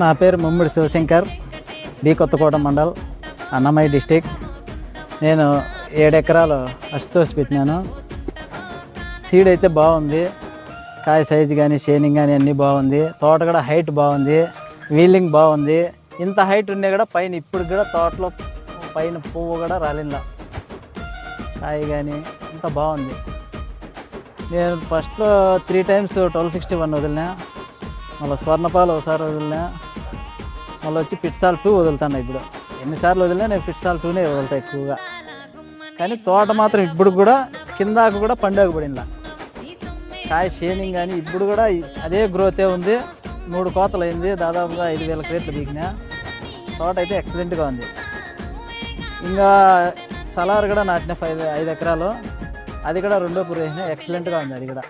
నా పేరు Mummidi Shivashankar B Kothakota mandal Annamayya district. నేను ఏడు ఎకరాలు అస్టోస్ పెట్టినాను. సీడ్ అయితే బాగుంది. కాయ సైజు కానీ షేనింగ్ కానీ అన్నీ బాగుంది. తోట కూడా హైట్ బాగుంది. వీలింగ్ బాగుంది. ఇంత హైట్ ఉండే కూడా పైన ఇప్పుడు కూడా తోటలో పైన పువ్వు కూడా రాలిందా? కాయ కానీ ఇంత బాగుంది. నేను ఫస్ట్లో three times twelve sixty one వదిలినా. మళ్ళీ స్వర్ణపాలు ఒకసారి వదిలినా మళ్ళీ వచ్చి పిట్సాల్ టూ వదులుతాను ఇప్పుడు. ఎన్నిసార్లు వదిలినా నేను పిట్సాల్ టూనే వదులుతాను ఎక్కువగా. కానీ తోట మాత్రం ఇప్పుడు కూడా కిందాకు కూడా పండుగ పడిందా కాయ షేనింగ్ కానీ ఇప్పుడు కూడా అదే గ్రోతే ఉంది. మూడు కోతలు అయింది. దాదాపుగా ఐదు వేల క్రేట్లు దిగినా తోట అయితే ఎక్సలెంట్గా ఉంది. ఇంకా సలార్ కూడా నాటిన ఫైవ్ ఐదు ఎకరాలు. అది కూడా రెండో పూర్ వేసిన ఎక్సలెంట్గా ఉంది. అది కూడా.